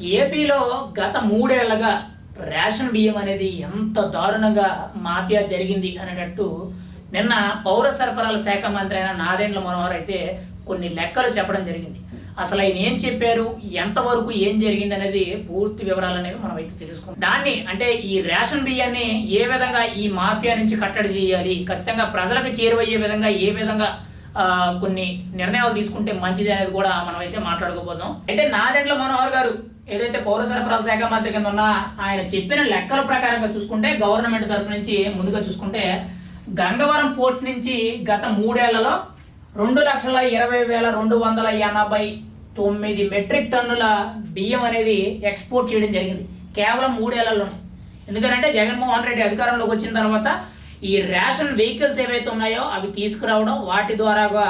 ఏపీలో గత మూడేళ్ళుగా రేషన్ బియ్యం అనేది ఎంత దారుణంగా మాఫియా జరిగింది అనేటట్టు నిన్న పౌర సరఫరాల శాఖ మంత్రి అయిన నాదెండ్ల మనోహర్ అయితే కొన్ని లెక్కలు చెప్పడం జరిగింది. అసలు ఆయన ఏం చెప్పారు? ఎంతవరకు ఏం జరిగింది అనేది పూర్తి వివరాలు అనేవి మనం అయితే తెలుసుకుందాం. దాన్ని అంటే ఈ రేషన్ బియ్యాన్ని ఏ విధంగా ఈ మాఫియా నుంచి కట్టడి చేయాలి? ఖచ్చితంగా ప్రజలకు చేరువయ్యే విధంగా ఏ విధంగా కొన్ని నిర్ణయాలు తీసుకుంటే మంచిది అనేది కూడా మనం అయితే మాట్లాడుకోబోదాం అయితే నాదెండ్ల మనోహర్ గారు ఏదైతే పౌర సరఫరాల శాఖ మంత్రి కింద ఉన్న ఆయన చెప్పిన లెక్కల ప్రకారంగా చూసుకుంటే గవర్నమెంట్ తరఫు నుంచి ముందుగా చూసుకుంటే గంగవరం పోర్ట్ నుంచి గత మూడేళ్ళలో రెండు లక్షల ఇరవై వేల రెండు వందల ఎనభై తొమ్మిది మెట్రిక్ టన్నుల బియ్యం అనేది ఎక్స్పోర్ట్ చేయడం జరిగింది కేవలం మూడేళ్ళలోనే. ఎందుకంటే జగన్మోహన్ రెడ్డి అధికారంలోకి వచ్చిన తర్వాత ఈ రేషన్ వెహికల్స్ ఏవైతే ఉన్నాయో అవి తీసుకురావడం వాటి ద్వారాగా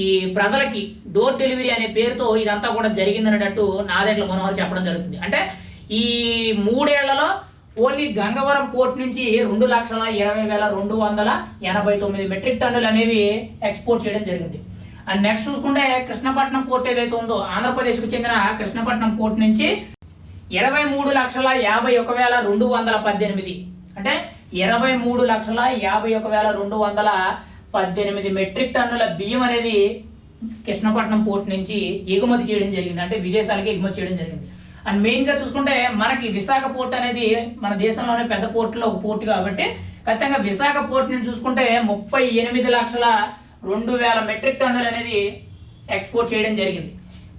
ఈ ప్రజలకి డోర్ డెలివరీ అనే పేరుతో ఇదంతా కూడా జరిగిందనేటట్టు నాదెట్ల మనోహర్ చెప్పడం జరుగుతుంది. అంటే ఈ మూడేళ్ళలో ఓన్లీ గంగవరం పోర్ట్ నుంచి రెండు లక్షల ఇరవై వేల రెండు వందల ఎనభై తొమ్మిది మెట్రిక్ టన్నులు అనేవి ఎక్స్పోర్ట్ చేయడం జరిగింది. అండ్ నెక్స్ట్ చూసుకుంటే కృష్ణపట్నం పోర్ట్ ఏదైతే ఉందో ఆంధ్రప్రదేశ్కు చెందిన కృష్ణపట్నం పోర్ట్ నుంచి ఇరవై మూడు లక్షల యాభై ఒక వేల రెండు వందల పద్దెనిమిది. అంటే ఇరవై మూడు లక్షల యాభై ఒక వేల రెండు వందల పద్దెనిమిది మెట్రిక్ టన్నుల బియ్యం అనేది కృష్ణపట్నం పోర్ట్ నుంచి ఎగుమతి చేయడం జరిగింది. అంటే విదేశాలకి ఎగుమతి చేయడం జరిగింది. అండ్ మెయిన్గా చూసుకుంటే మనకి విశాఖ పోర్ట్ అనేది మన దేశంలోనే పెద్ద పోర్టులో ఒక పోర్ట్ కాబట్టి ఖచ్చితంగా విశాఖ పోర్ట్ నుంచి చూసుకుంటే ముప్పై ఎనిమిది లక్షల రెండు వేల మెట్రిక్ టన్నులు అనేది ఎక్స్పోర్ట్ చేయడం జరిగింది.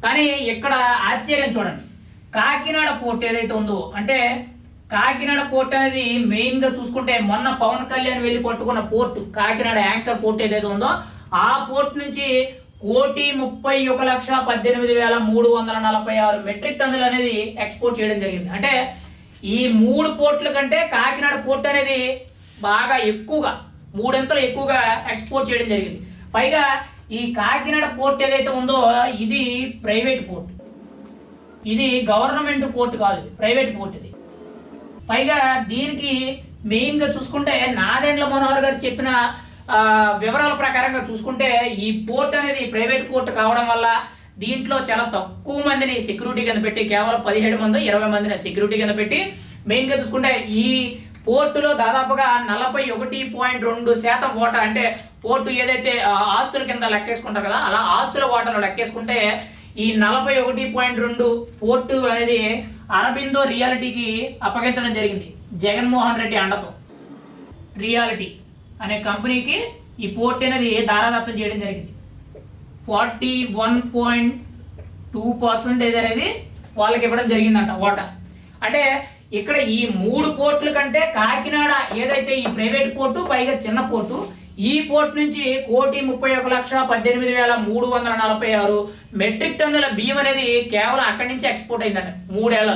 కానీ ఇక్కడ ఆశ్చర్యం చూడండి. కాకినాడ పోర్ట్ ఏదైతే ఉందో అంటే కాకినాడ పోర్ట్ అనేది మెయిన్గా చూసుకుంటే మొన్న పవన్ కళ్యాణ్ వెళ్ళి పట్టుకున్న పోర్ట్. కాకినాడ యాంకర్ పోర్ట్ ఏదైతే ఉందో ఆ పోర్ట్ నుంచి కోటి ముప్పై ఒక లక్ష పద్దెనిమిది వేల మూడు వందల నలభై ఆరు మెట్రిక్ టన్నులు అనేది ఎక్స్పోర్ట్ చేయడం జరిగింది. అంటే ఈ మూడు పోర్టుల కంటే కాకినాడ పోర్ట్ అనేది బాగా ఎక్కువగా మూడింతలు ఎక్కువగా ఎక్స్పోర్ట్ చేయడం జరిగింది. పైగా ఈ కాకినాడ పోర్ట్ ఏదైతే ఉందో ఇది ప్రైవేట్ పోర్ట్. ఇది గవర్నమెంట్ పోర్ట్ కాదు ప్రైవేట్ పోర్ట్ ఇది. పైగా దీనికి మెయిన్గా చూసుకుంటే నాదెండ్ల మనోహర్ గారు చెప్పిన వివరాల ప్రకారంగా చూసుకుంటే ఈ పోర్ట్ అనేది ప్రైవేట్ పోర్ట్ కావడం వల్ల దీంట్లో చాలా తక్కువ మందిని సెక్యూరిటీ కింద పెట్టి కేవలం పదిహేడు మంది ఇరవై మందిని సెక్యూరిటీ కింద పెట్టి మెయిన్గా చూసుకుంటే ఈ పోర్టులో దాదాపుగా నలభై ఒకటి పాయింట్ రెండు శాతం ఓటా అంటే పోర్టు ఏదైతే ఆ, ఆస్తుల కింద లెక్కేసుకుంటారు కదా అలా ఆస్తుల ఓటను లెక్కేసుకుంటే ఈ నలభై ఒకటి పాయింట్ రెండు పోర్టు అనేది అరబిందో రియాలిటీకి అప్పగించడం జరిగింది. జగన్మోహన్ రెడ్డి అండతో. రియాలిటీ అనే కంపెనీకి ఈ పోర్ట్ అనేది దారాదత్తం చేయడం జరిగింది. Forty one point two percentage అనేది వాళ్ళకి ఇవ్వడం జరిగిందంట ఓట అంటే ఇక్కడ ఈ మూడు పోర్టుల కంటే కాకినాడ ఏదైతే ఈ ప్రైవేట్ పోర్టు పైగా చిన్న పోర్టు ఈ పోర్ట్ నుంచి కోటి ముప్పై ఒక లక్ష పద్దెనిమిది వేల మూడు వందల నలభై ఆరు మెట్రిక్ టన్నుల బియ్యం అనేది కేవలం అక్కడి నుంచి ఎక్స్పోర్ట్ అయిందండి మూడేళ్ళలో.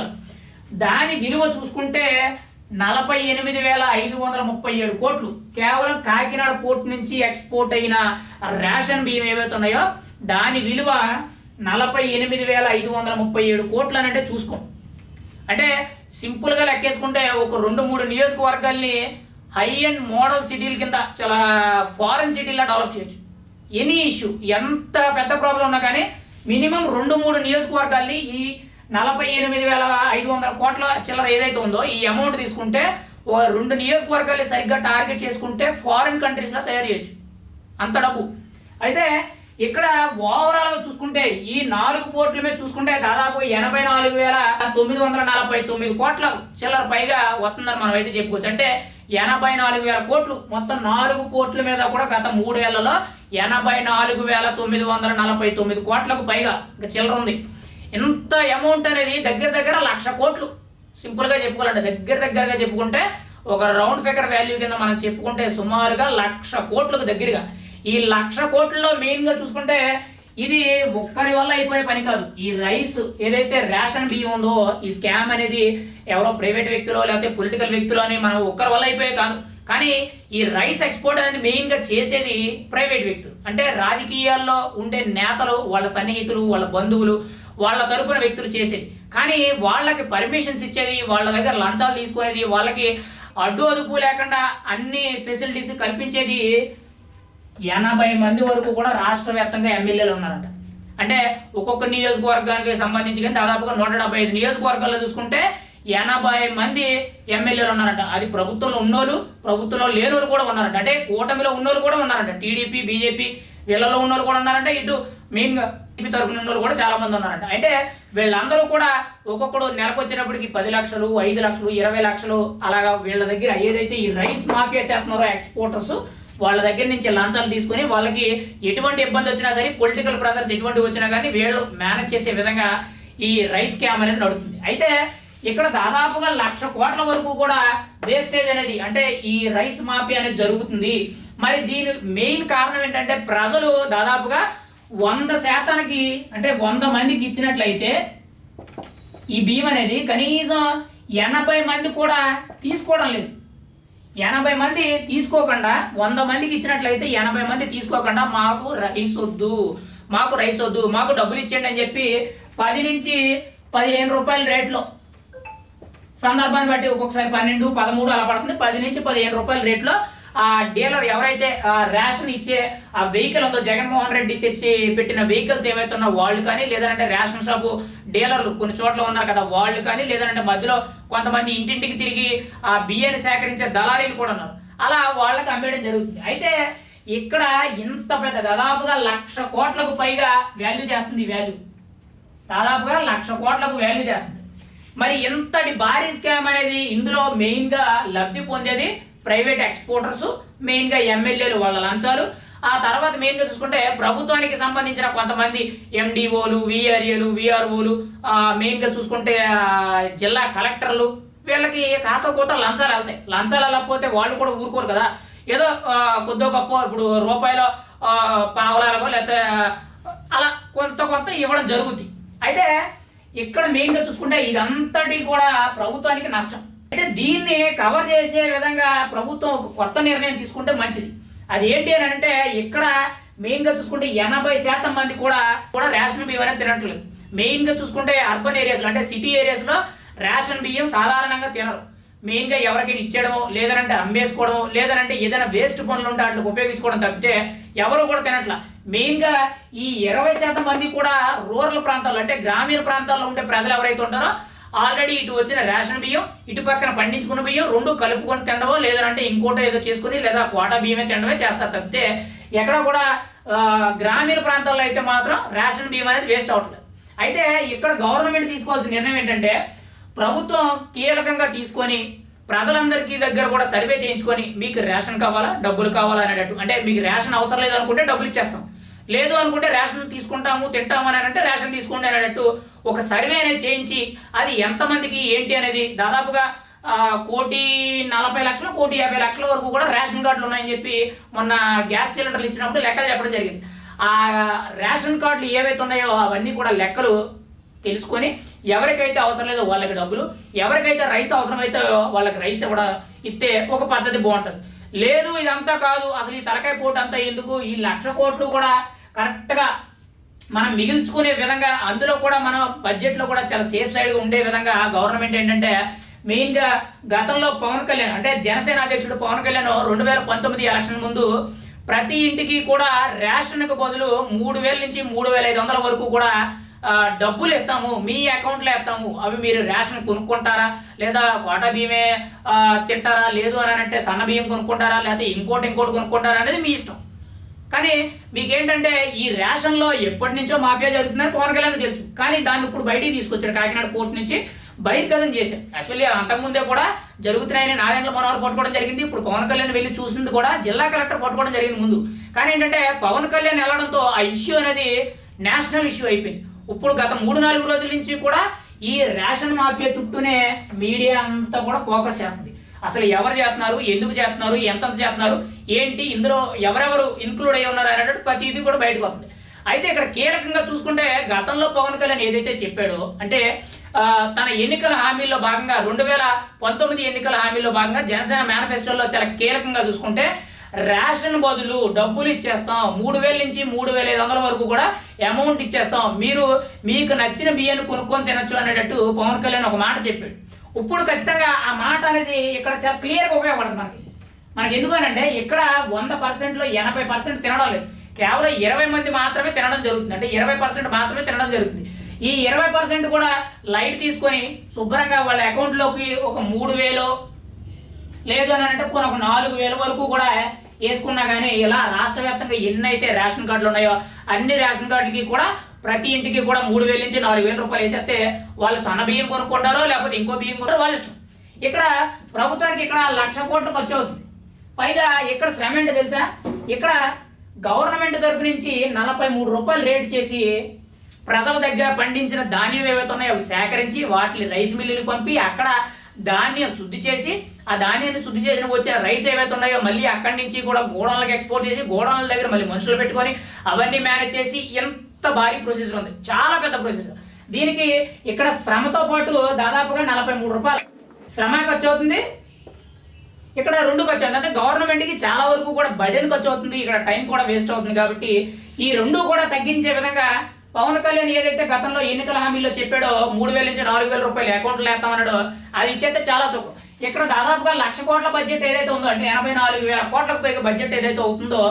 దాని విలువ చూసుకుంటే నలభై ఎనిమిది వేల ఐదు వందల ముప్పై ఏడు కోట్లు. కేవలం కాకినాడ పోర్ట్ నుంచి ఎక్స్పోర్ట్ అయిన రేషన్ బియ్యం ఏవైతే ఉన్నాయో దాని విలువ నలభై ఎనిమిది వేల ఐదు వందల ముప్పై ఏడు కోట్లు అని అంటే చూసుకోండి. అంటే సింపుల్గా లెక్కేసుకుంటే ఒక రెండు మూడు నియోజకవర్గాల్ని హై అండ్ మోడల్ సిటీల కింద చాలా ఫారెన్ సిటీలా డెవలప్ చేయొచ్చు. ఎనీ ఇష్యూ ఎంత పెద్ద ప్రాబ్లం ఉన్నా కానీ మినిమం రెండు మూడు నియోజకవర్గాల్ని ఈ నలభై ఎనిమిది వేల ఐదు వందల కోట్ల చిల్లర ఏదైతే ఉందో ఈ అమౌంట్ తీసుకుంటే ఓ రెండు నియోజకవర్గాలు సరిగ్గా టార్గెట్ చేసుకుంటే ఫారిన్ కంట్రీస్లో తయారు చేయొచ్చు. అంత డబ్బు. అయితే ఇక్కడ ఓవరాల్ చూసుకుంటే ఈ నాలుగు పోర్టుల మీద చూసుకుంటే దాదాపు ఎనభై నాలుగు వేల తొమ్మిది వందల నలభై తొమ్మిది కోట్ల చిల్లర పైగా వస్తుందని మనం అయితే చెప్పుకోవచ్చు. అంటే ఎనభై నాలుగు వేల కోట్లు. మొత్తం నాలుగు పోర్టుల మీద కూడా గత మూడేళ్ళలో ఎనభై నాలుగు వేల తొమ్మిది వందల నలభై తొమ్మిది కోట్లకు పైగా ఇంకా చిల్లర ఉంది. ఇంత అమౌంట్ అనేది దగ్గర దగ్గర లక్ష కోట్లు. సింపుల్గా చెప్పుకోవాలంటే దగ్గర దగ్గరగా చెప్పుకుంటే ఒక రౌండ్ ఫిగర్ వాల్యూ కింద మనం చెప్పుకుంటే సుమారుగా లక్ష కోట్లకు దగ్గరగా. ఈ లక్ష కోట్లలో మెయిన్గా చూసుకుంటే ఇది ఒక్కరి వల్ల అయిపోయే పని కాదు. ఈ రైస్ ఏదైతే రేషన్ బియ్యం ఉందో ఈ స్కామ్ అనేది ఎవరో ప్రైవేట్ వ్యక్తులు లేకపోతే పొలిటికల్ వ్యక్తులు అని మనం ఒక్కరి వల్ల అయిపోయే కాదు. కానీ ఈ రైస్ ఎక్స్పోర్ట్ అనేది మెయిన్గా చేసేది ప్రైవేట్ వ్యక్తులు. అంటే రాజకీయాల్లో ఉండే నేతలు వాళ్ళ సన్నిహితులు వాళ్ళ బంధువులు వాళ్ళ తరపున వ్యక్తులు చేసేది. కానీ వాళ్ళకి పర్మిషన్స్ ఇచ్చేది వాళ్ళ దగ్గర లంచాలు తీసుకునేది వాళ్ళకి అడ్డు అదుపు లేకుండా అన్ని ఫెసిలిటీస్ కల్పించేది ఎనభై మంది వరకు కూడా రాష్ట్ర వ్యాప్తంగా ఎమ్మెల్యేలు ఉన్నారంట. అంటే ఒక్కొక్క నియోజకవర్గానికి సంబంధించి కానీ దాదాపుగా నూట డెబ్బై ఐదు నియోజకవర్గాల్లో చూసుకుంటే ఎనభై మంది ఎమ్మెల్యేలు ఉన్నారంట. అది ప్రభుత్వంలో ఉన్నోళ్ళు ప్రభుత్వంలో లేనోళ్ళు కూడా ఉన్నారంట. అంటే కూటమిలో ఉన్నోళ్ళు కూడా ఉన్నారంట. టీడీపీ బీజేపీ వీళ్ళలో ఉన్నోళ్ళు కూడా ఉన్నారంట. ఇటు మెయిన్గా టీపీ తరపున ఉన్నోళ్ళు కూడా చాలా మంది ఉన్నారంట. అంటే వీళ్ళందరూ కూడా ఒక్కొక్కడు నెలకు వచ్చేటప్పటికి పది లక్షలు ఐదు లక్షలు ఇరవై లక్షలు అలాగా వీళ్ళ దగ్గర ఏదైతే ఈ రైస్ మాఫియా చేస్తున్నారో ఎక్స్పోర్టర్స్. వాళ్ళ దగ్గర నుంచి లంచాలు తీసుకొని వాళ్ళకి ఎటువంటి ఇబ్బంది వచ్చినా సరే పొలిటికల్ ప్రెషర్స్ ఎటువంటి వచ్చినా కానీ వీళ్ళు మేనేజ్ చేసే విధంగా ఈ రైస్ క్యామ్ అనేది నడుతుంది అయితే ఇక్కడ దాదాపుగా లక్ష కోట్ల వరకు కూడా వేస్టేజ్ అనేది అంటే ఈ రైస్ మాఫియా అనేది జరుగుతుంది. మరి దీని మెయిన్ కారణం ఏంటంటే ప్రజలు దాదాపుగా వంద శాతానికి అంటే వంద మందికి ఇచ్చినట్లయితే ఈ బియ్యం అనేది కనీసం ఎనభై మంది కూడా తీసుకోవడం లేదు. ఎనభై మంది తీసుకోకుండా వంద మందికి ఇచ్చినట్లయితే ఎనభై మంది తీసుకోకుండా మాకు రైస్ వద్దు మాకు రైస్ వద్దు మాకు డబ్బులు ఇచ్చేయండి అని చెప్పి పది నుంచి పదిహేను రూపాయల రేట్లో సందర్భాన్ని బట్టి ఒక్కొక్కసారి పన్నెండు పదమూడు అలా పడుతుంది. పది నుంచి పదిహేను రూపాయల రేట్లో ఆ డీలర్ ఎవరైతే ఆ రేషన్ ఇచ్చే ఆ వెహికల్ ఉందో జగన్మోహన్ రెడ్డి తెచ్చి పెట్టిన వెహికల్స్ ఏవైతే ఉన్నా వాళ్ళు కానీ లేదంటే రేషన్ షాపు డీలర్లు కొన్ని చోట్ల ఉన్నారు కదా వాళ్ళు కానీ లేదంటే మధ్యలో కొంతమంది ఇంటింటికి తిరిగి ఆ బియ్యాన్ని సేకరించే దళారీలు కూడా ఉన్నారు. అలా వాళ్ళకి అమ్మేయడం జరుగుతుంది. అయితే ఇక్కడ ఇంత పెద్ద దాదాపుగా లక్ష కోట్లకు పైగా వాల్యూ చేస్తుంది ఈ వాల్యూ దాదాపుగా లక్ష కోట్లకు వాల్యూ చేస్తుంది. మరి ఇంతటి భారీ స్కామ్ అనేది ఇందులో మెయిన్గా లబ్ధి పొందేది ప్రైవేట్ ఎక్స్పోర్టర్స్ మెయిన్గా ఎమ్మెల్యేలు వాళ్ళ లంచాలు. ఆ తర్వాత మెయిన్గా చూసుకుంటే ప్రభుత్వానికి సంబంధించిన కొంతమంది ఎండిఓలు విఆర్ఏలు విఆర్ఓలు మెయిన్గా చూసుకుంటే జిల్లా కలెక్టర్లు వీళ్ళకి ఖాతా కోత లంచాలు వెళ్తాయి. లంచాలు వెళ్ళకపోతే వాళ్ళు కూడా ఊరుకోరు కదా. ఏదో కొద్దో గొప్ప ఇప్పుడు రూపాయలు ఆ, పావలాలకో లేకపోతే అలా కొంత కొంత ఇవ్వడం జరుగుద్ది. అయితే ఇక్కడ మెయిన్గా చూసుకుంటే ఇదంతటి కూడా ప్రభుత్వానికి నష్టం. అయితే దీన్ని కవర్ చేసే విధంగా ప్రభుత్వం ఒక కొత్త నిర్ణయం తీసుకుంటే మంచిది. అది ఏంటి అని అంటే ఇక్కడ మెయిన్గా చూసుకుంటే ఎనభై శాతం మంది కూడా కూడా రేషన్ బియ్యం అనేది తినట్లేదు. మెయిన్గా చూసుకుంటే అర్బన్ ఏరియాస్లో అంటే సిటీ ఏరియాస్లో రేషన్ బియ్యం సాధారణంగా తినరు. మెయిన్గా ఎవరికైనా ఇచ్చేయడమో లేదనంటే అమ్మేసుకోవడమో లేదనంటే ఏదైనా వేస్ట్ పనులు ఉంటే వాటికి ఉపయోగించుకోవడం తప్పితే ఎవరు కూడా తినట్ల. మెయిన్గా ఈ ఇరవై శాతం మంది కూడా రూరల్ ప్రాంతాల్లో అంటే గ్రామీణ ప్రాంతాల్లో ఉండే ప్రజలు ఎవరైతే ఉంటారో ఆల్రెడీ ఇటు వచ్చిన రేషన్ బియ్యం ఇటు పక్కన పండించుకున్న బియ్యం రెండు కలుపుకొని తినడమో లేదంటే ఇంకోటో ఏదో చేసుకుని లేదా కోటా బియ్యమే తినడమే చేస్తారు తప్పితే ఎక్కడ కూడా గ్రామీణ ప్రాంతాల్లో అయితే మాత్రం రేషన్ బియ్యం అనేది వేస్ట్ అవట్లేదు అయితే ఇక్కడ గవర్నమెంట్ తీసుకోవాల్సిన నిర్ణయం ఏంటంటే ప్రభుత్వం కీలకంగా తీసుకొని ప్రజలందరికీ దగ్గర కూడా సర్వే చేయించుకొని మీకు రేషన్ కావాలా డబ్బులు కావాలా అనేటట్టు అంటే మీకు రేషన్ అవసరం లేదు అనుకుంటే డబ్బులు ఇచ్చేస్తాం. లేదు అనుకుంటే రేషన్ తీసుకుంటాము తింటాము అని అంటే రేషన్ తీసుకోండి అనేటట్టు ఒక సర్వే అనేది చేయించి అది ఎంతమందికి ఏంటి అనేది దాదాపుగా కోటి నలభై లక్షలు కోటి యాభై లక్షల వరకు కూడా రేషన్ కార్డులు ఉన్నాయని చెప్పి మొన్న గ్యాస్ సిలిండర్లు ఇచ్చినప్పుడు లెక్కలు చెప్పడం జరిగింది. ఆ రేషన్ కార్డులు ఏవైతే ఉన్నాయో అవన్నీ కూడా లెక్కలు తెలుసుకొని ఎవరికైతే అవసరం లేదో వాళ్ళకి డబ్బులు ఎవరికైతే రైస్ అవసరమైతే వాళ్ళకి రైస్ ఇవ్వడం ఇస్తే ఒక పద్ధతి బాగుంటుంది. లేదు ఇదంతా కాదు అసలు ఈ తలకాయ పోటు అంతా ఎందుకు? ఈ లక్ష కోట్లు కూడా కరెక్ట్గా మనం మిగిల్చుకునే విధంగా అందులో కూడా మనం బడ్జెట్లో కూడా చాలా సేఫ్ సైడ్గా ఉండే విధంగా గవర్నమెంట్ ఏంటంటే మెయిన్గా గతంలో పవన్ కళ్యాణ్ అంటే జనసేన అధ్యక్షుడు పవన్ కళ్యాణ్ రెండు వేల పంతొమ్మిది ఎలక్షన్ ముందు ప్రతి ఇంటికి కూడా రేషన్కు బదులు మూడు వేల నుంచి మూడు వేల ఐదు వందల వరకు కూడా డబ్బులు ఇస్తాము. మీ అకౌంట్లో వేస్తాము. అవి మీరు రేషన్ కొనుక్కుంటారా? లేదా కోటా బియ్యమే తింటారా? లేదు అని అంటే సన్న బియ్యం కొనుక్కుంటారా? లేకపోతే ఇంకోటి ఇంకోటి కొనుక్కుంటారా? అనేది మీ ఇష్టం. కానీ మీకేంటంటే ఈ రేషన్లో ఎప్పటి నుంచో మాఫియా జరుగుతుందని పవన్ కళ్యాణ్ తెలుసు. కానీ దాన్ని ఇప్పుడు బయటికి తీసుకొచ్చాడు కాకినాడ కోర్టు నుంచి బహిర్గతం చేశారు. యాక్చువల్లీ అంతకుముందే కూడా జరుగుతున్నాయని నారాయణల మనోహర్ పట్టుకోవడం జరిగింది. ఇప్పుడు పవన్ కళ్యాణ్ వెళ్ళి చూసింది కూడా జిల్లా కలెక్టర్ పట్టుకోవడం జరిగింది ముందు. కానీ ఏంటంటే పవన్ కళ్యాణ్ వెళ్ళడంతో ఆ ఇష్యూ అనేది నేషనల్ ఇష్యూ అయిపోయింది. ఇప్పుడు గత మూడు నాలుగు రోజుల నుంచి కూడా ఈ రేషన్ మాఫియా చుట్టూనే మీడియా అంతా కూడా ఫోకస్ చేస్తుంది. అసలు ఎవరు చేస్తున్నారు? ఎందుకు చేస్తున్నారు? ఎంతంత చేస్తున్నారు? ఏంటి? ఇందులో ఎవరెవరు ఇన్క్లూడ్ అయి ఉన్నారు అనేటువంటి ప్రతిదీ కూడా బయటకు వస్తుంది. అయితే ఇక్కడ కీలకంగా చూసుకుంటే గతంలో పవన్ కళ్యాణ్ ఏదైతే చెప్పాడో అంటే తన ఎన్నికల హామీల్లో భాగంగా రెండు వేల పంతొమ్మిది ఎన్నికల హామీల్లో భాగంగా జనసేన మేనిఫెస్టోలో చాలా కీలకంగా చూసుకుంటే రేషన్ బదులు డబ్బులు ఇచ్చేస్తాం. మూడు వేల నుంచి మూడు వేల ఐదు వందల వరకు కూడా అమౌంట్ ఇచ్చేస్తాం. మీరు మీకు నచ్చిన బియ్యాన్ని కొనుక్కొని తినొచ్చు అనేటట్టు పవన్ కళ్యాణ్ ఒక మాట చెప్పాడు. ఇప్పుడు ఖచ్చితంగా ఆ మాట అనేది ఇక్కడ చాలా క్లియర్గా ఉపయోగపడుతుంది మనకి. మనకి ఎందుకనంటే ఇక్కడ వంద పర్సెంట్లో ఎనభై పర్సెంట్ తినడం లేదు. కేవలం ఇరవై మంది మాత్రమే తినడం జరుగుతుంది. అంటే ఇరవై పర్సెంట్ మాత్రమే తినడం జరుగుతుంది. ఈ ఇరవై పర్సెంట్ కూడా లైట్ తీసుకొని శుభ్రంగా వాళ్ళ అకౌంట్లోకి ఒక మూడు వేలు లేదు అని అంటే పోనీ ఒక నాలుగు వేల వరకు కూడా వేసుకున్నా కానీ ఇలా రాష్ట్ర వ్యాప్తంగా ఎన్ని అయితే రేషన్ కార్డులు ఉన్నాయో అన్ని రేషన్ కార్డులకి కూడా ప్రతి ఇంటికి కూడా మూడు వేల నుంచి నాలుగు వేల రూపాయలు వేసేస్తే వాళ్ళు సన్న బియ్యం కొనుక్కుంటారో లేకపోతే ఇంకో బియ్యం కొనుక్కుంటారో వాళ్ళ ఇష్టం. ఇక్కడ ప్రభుత్వానికి ఇక్కడ లక్ష కోట్లు ఖర్చు అవుతుంది. పైగా ఇక్కడ శ్రమ ఏంటో తెలుసా? ఇక్కడ గవర్నమెంట్ తరపు నుంచి నలభై మూడు రూపాయలు రేటు చేసి ప్రజల దగ్గర పండించిన ధాన్యం ఏవైతే ఉన్నాయో అవి సేకరించి వాటిని రైస్ మిల్లులు పంపి అక్కడ ధాన్యం శుద్ధి చేసి ఆ ధాన్యాన్ని శుద్ధి చేసిన వచ్చిన రైస్ ఏవైతే ఉన్నాయో మళ్ళీ అక్కడి నుంచి కూడా గోడౌన్లకు ఎక్స్పోర్ట్ చేసి గోడౌన్ల దగ్గర మళ్ళీ మనుషులు పెట్టుకొని అవన్నీ మేనేజ్ చేసి ఎంత భారీ ప్రొసీజర్ ఉంది. చాలా పెద్ద ప్రొసీజర్ దీనికి ఇక్కడ శ్రమతో పాటు దాదాపుగా నలభై మూడు రూపాయలు. శ్రమ ఖర్చు అవుతుంది? ఇక్కడ రెండు ఖర్చు అవుతుంది. అంటే గవర్నమెంట్కి చాలా వరకు కూడా బడ్జెట్ ఖర్చు అవుతుంది. ఇక్కడ టైం కూడా వేస్ట్ అవుతుంది కాబట్టి ఈ రెండు కూడా తగ్గించే విధంగా పవన్ కళ్యాణ్ ఏదైతే గతంలో ఎన్నికల హామీలో చెప్పాడో మూడు వేల నుంచి నాలుగు వేల రూపాయలు అకౌంట్లో వేస్తామన్నాడో అది ఇచ్చేస్తే చాలా సుఖం. ఇక్కడ దాదాపుగా లక్ష కోట్ల బడ్జెట్ ఏదైతే ఉందో అంటే ఎనభై నాలుగు వేల కోట్లకు పైగా బడ్జెట్ ఏదైతే అవుతుందో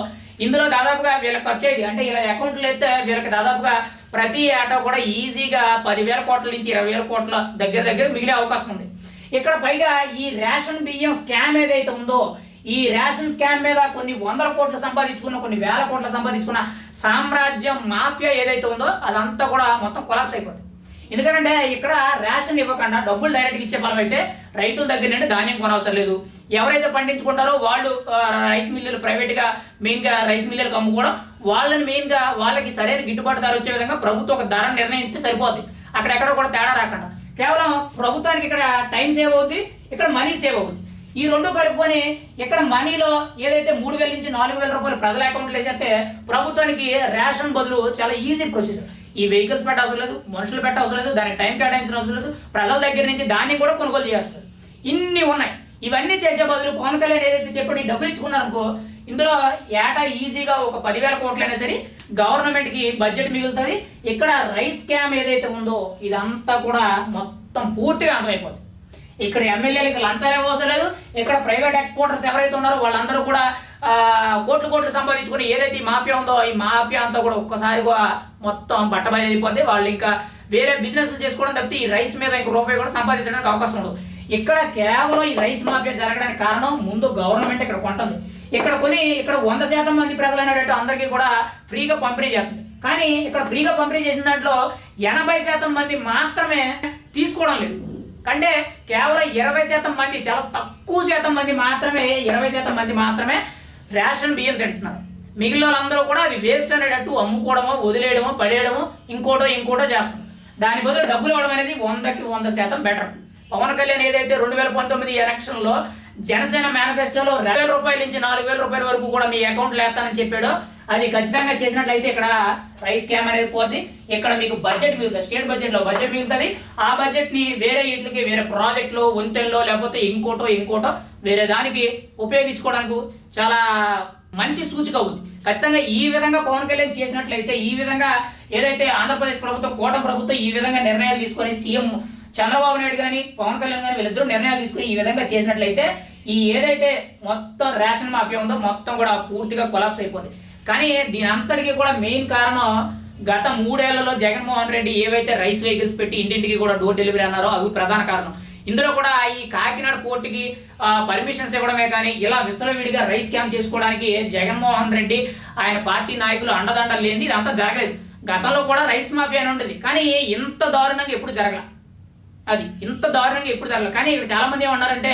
ఇందులో దాదాపుగా వీళ్ళకి ఖర్చు అయ్యేది. అంటే ఇలా అకౌంట్లు అయితే వీళ్ళకి దాదాపుగా ప్రతి ఏటా కూడా ఈజీగా పదివేల కోట్ల నుంచి ఇరవై వేల కోట్ల దగ్గర దగ్గర మిగిలే అవకాశం ఉంది. ఇక్కడ పైగా ఈ రేషన్ బియ్యం స్కామ్ ఏదైతే ఉందో ఈ రేషన్ స్కామ్ మీద కొన్ని వందల కోట్లు సంపాదించుకున్న కొన్ని వేల కోట్లు సంపాదించుకున్న సామ్రాజ్యం మాఫియా ఏదైతే ఉందో అదంతా కూడా మొత్తం కొలాప్స్ అయిపోతుంది ఎందుకంటే ఇక్కడ రేషన్ ఇవ్వకుండా డబ్బులు డైరెక్ట్గా ఇచ్చే బలం అయితే రైతుల దగ్గర నుండి ధాన్యం కొనవసరం లేదు. ఎవరైతే పండించుకుంటారో వాళ్ళు రైస్ మిల్లులు ప్రైవేట్గా మెయిన్గా రైస్ మిల్లులకు అమ్ముకోవడం వాళ్ళని మెయిన్గా వాళ్ళకి సరైన గిట్టుబాటు ధర వచ్చే విధంగా ప్రభుత్వం ఒక ధర నిర్ణయిస్తే సరిపోతుంది అక్కడెక్కడ కూడా తేడా రాకుండా. కేవలం ప్రభుత్వానికి ఇక్కడ టైం సేవ్ అవుద్ది ఇక్కడ మనీ సేవ్ అవుద్ది. ఈ రెండు కలుపుకొని ఇక్కడ మనీలో ఏదైతే మూడు వేల నుంచి నాలుగు వేల రూపాయలు ప్రజల అకౌంట్లో వేసేస్తే ప్రభుత్వానికి రేషన్ బదులు చాలా ఈజీ ప్రొసీజర్ ఈ వెహికల్స్ పెట్ట అవసరం లేదు మనుషులు పెట్టవసరం లేదు దానికి టైం కేటాయించిన అవసరం లేదు. ప్రజల దగ్గర నుంచి దాన్ని కూడా కొనుగోలు చేస్తారు ఇన్ని ఉన్నాయి. ఇవన్నీ చేసే బదులు పవన్ కళ్యాణ్ ఏదైతే చెప్పాడు ఈ డబ్బులు ఇచ్చుకున్నారనుకో ఇందులో ఏటా ఈజీగా ఒక పదివేల కోట్లైనా సరే గవర్నమెంట్కి బడ్జెట్ మిగులుతుంది. ఇక్కడ రైస్ స్కామ్ ఏదైతే ఉందో ఇదంతా కూడా మొత్తం పూర్తిగా అంతమైపోతుంది ఇక్కడ ఎమ్మెల్యేలకు లంచాలే అవసరం లేదు ఇక్కడ ప్రైవేట్ ఎక్స్పోర్టర్స్ ఎవరైతే ఉన్నారో వాళ్ళందరూ కూడా కోట్లు కోట్లు సంపాదించుకుని ఏదైతే ఈ మాఫియా ఉందో ఈ మాఫియా అంతా కూడా ఒక్కసారిగా మొత్తం బట్టబయలు అయిపోతే వాళ్ళు ఇంకా వేరే బిజినెస్లు చేసుకోవడం తప్పితే ఈ రైస్ మీద ఇంక రూపాయి కూడా సంపాదించడానికి అవకాశం ఉండదు. ఇక్కడ కేవలం ఈ రైస్ మాఫియా జరగడానికి కారణం ముందు గవర్నమెంట్ ఇక్కడ కొంటుంది. ఇక్కడ కొని ఇక్కడ వంద శాతం మంది ప్రజలు అనేటట్టు అందరికీ కూడా ఫ్రీగా పంపిణీ చేస్తుంది. కానీ ఇక్కడ ఫ్రీగా పంపిణీ చేసిన దాంట్లో ఎనభై శాతం మంది మాత్రమే తీసుకోవడం లేదు. అంటే కేవలం ఇరవై శాతం మంది చాలా తక్కువ శాతం మంది మాత్రమే ఇరవై శాతం మంది మాత్రమే రేషన్ బియ్యం తింటున్నారు. మిగిలిన వాళ్ళందరూ కూడా అది వేస్ట్ అనేటట్టు అమ్ముకోవడమో వదిలేయడమో పడేయడమో ఇంకోటో ఇంకోటో చేస్తాం దాని బదులు డబ్బులు ఇవ్వడం అనేది వందకి వంద శాతం బెటర్. పవన్ కళ్యాణ్ ఏదైతే రెండు వేల పంతొమ్మిది ఎలక్షన్లో జనసేన మేనిఫెస్టోలో రెండు వేల రూపాయల నుంచి నాలుగు వేల రూపాయల వరకు కూడా మీ అకౌంట్లో వేస్తానని చెప్పాడో. అది ఖచ్చితంగా చేసినట్లయితే ఇక్కడ రైస్ స్కామ్ అనేది పోతుంది ఇక్కడ మీకు బడ్జెట్ మిగులుతుంది. స్టేట్ బడ్జెట్లో బడ్జెట్ మిగులుతుంది. ఆ బడ్జెట్ని వేరే ఇంటికి వేరే ప్రాజెక్టులో వంతెల్లో లేకపోతే ఇంకోటో ఇంకోటో వేరే దానికి ఉపయోగించుకోవడానికి చాలా మంచి సూచిక ఉంది. ఖచ్చితంగా ఈ విధంగా పవన్ కళ్యాణ్ చేసినట్లయితే ఈ విధంగా ఏదైతే ఆంధ్రప్రదేశ్ ప్రభుత్వం కోట ప్రభుత్వం ఈ విధంగా నిర్ణయాలు తీసుకొని సీఎం చంద్రబాబు నాయుడు కానీ పవన్ కళ్యాణ్ కానీ వీళ్ళిద్దరూ నిర్ణయాలు తీసుకుని ఈ విధంగా చేసినట్లయితే ఈ ఏదైతే మొత్తం రేషన్ మాఫియా ఉందో మొత్తం కూడా పూర్తిగా కొలాప్స్ అయిపోయింది కానీ దీని అంతటికి కూడా మెయిన్ కారణం గత మూడేళ్ళలో జగన్మోహన్ రెడ్డి ఏవైతే రైస్ వెహికల్స్ పెట్టి ఇంటింటికి కూడా డోర్ డెలివరీ అన్నారో అవి ప్రధాన కారణం. ఇందులో కూడా ఈ కాకినాడ పోర్టుకి పర్మిషన్స్ ఇవ్వడమే కానీ ఇలా విచ్చలవిడిగా రైస్ క్యాంప్ చేసుకోవడానికి జగన్మోహన్ రెడ్డి ఆయన పార్టీ నాయకులు అండదండలు లేని ఇదంతా జరగలేదు. గతంలో కూడా రైస్ మాఫియా అని ఉంటుంది కానీ ఇంత దారుణంగా ఎప్పుడు జరగలేదు అది ఇంత దారుణంగా ఎప్పుడు జరగలేదు. కానీ ఇక్కడ చాలా మంది ఏమన్నారంటే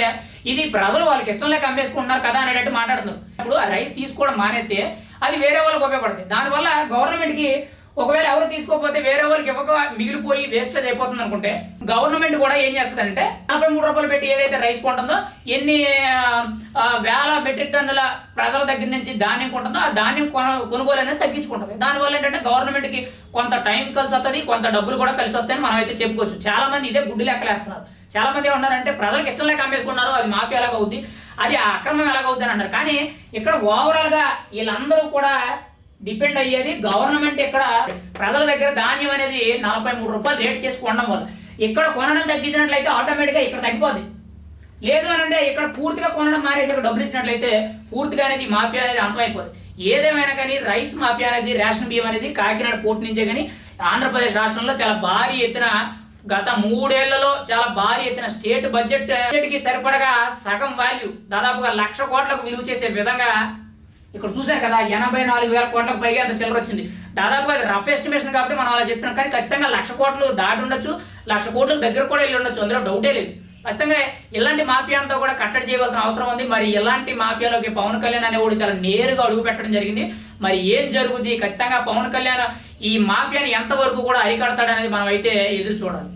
ఇది ప్రజలు వాళ్ళకి ఇష్టం లేక అమ్మేసుకుంటున్నారు కదా అనేటట్టు మాట్లాడుతున్నారు. ఇప్పుడు ఆ రైస్ తీసుకోవడం మానేస్తే అది వేరే వాళ్ళకి ఉపయోగపడుతుంది. దానివల్ల గవర్నమెంట్కి ఒకవేళ ఎవరు తీసుకోకపోతే వేరే వాళ్ళకి ఇవ్వక మిగిలిపోయి వేస్టేజ్ అయిపోతుంది అనుకుంటే గవర్నమెంట్ కూడా ఏం చేస్తుందంటే నలభై మూడు రూపాయలు పెట్టి ఏదైతే రైస్ కొంటుందో ఎన్ని వేల మెట్రిక్ టన్నుల ప్రజల దగ్గర నుంచి ధాన్యం కొంటుందో ఆ ధాన్యం కొన కొనుగోలు అనేది తగ్గించుకుంటుంది. దానివల్ల ఏంటంటే గవర్నమెంట్కి కొంత టైం కలిసి వస్తుంది కొంత డబ్బులు కూడా కలిసి వస్తాయని మనం అయితే చెప్పుకోవచ్చు. చాలా మంది ఇదే గుడ్డు లెక్కలేస్తున్నారు. చాలా మంది ఏమన్నారంటే ప్రజలకు ఇష్టం లేక అమ్మేసుకున్నారు అది మాఫియా ఎలాగవుద్ది? అది అక్రమం ఎలాగవుద్ది అని అన్నారు కానీ ఇక్కడ ఓవరాల్గా వీళ్ళందరూ కూడా డిపెండ్ అయ్యేది గవర్నమెంట్ ఇక్కడ ప్రజల దగ్గర ధాన్యం అనేది నలభై మూడు రూపాయలు రేట్ చేసి కొనడం వల్ల. ఇక్కడ కొనడం తగ్గించినట్లయితే ఆటోమేటిక్గా ఇక్కడ తగ్గిపోద్ది. లేదు అని అంటే ఇక్కడ పూర్తిగా కొనడం మానేసి ఇక్కడ డబ్బులు ఇచ్చినట్లయితే పూర్తిగా అనేది మాఫియా అనేది అంతమైపోద్ది. ఏదేమైనా కానీ రైస్ మాఫియా అనేది రేషన్ బియ్యం అనేది కాకినాడ పోర్టు నుంచే కానీ ఆంధ్రప్రదేశ్ రాష్ట్రంలో చాలా భారీ ఎత్తున గత మూడేళ్ళలో చాలా భారీ ఎత్తున స్టేట్ బడ్జెట్ బడ్జెట్కి సరిపడగా సగం వాల్యూ దాదాపుగా లక్ష కోట్లకు విలువ చేసే విధంగా ఇక్కడ చూసారు కదా ఎనభై నాలుగు వేల కోట్లకు పైగా అంత చిల్లర వచ్చింది. దాదాపుగా అది రఫ్ ఎస్టిమేషన్ కాబట్టి మనం అలా చెప్తున్నాం కానీ ఖచ్చితంగా లక్ష కోట్లు దాటి ఉండొచ్చు. లక్ష కోట్లకు దగ్గర కూడా వెళ్ళి ఉండొచ్చు. అందులో డౌటే లేదు. ఖచ్చితంగా ఇలాంటి మాఫియా అంతా కూడా కట్టడి చేయవలసిన అవసరం ఉంది. మరి ఇలాంటి మాఫియాలోకి పవన్ కళ్యాణ్ అనేవాడు చాలా నేరుగా అడుగు పెట్టడం జరిగింది. మరి ఏం జరుగుద్ది? ఖచ్చితంగా పవన్ కళ్యాణ్ ఈ మాఫియాని ఎంతవరకు కూడా అరికడతాడనేది మనం అయితే ఎదురు చూడాలి.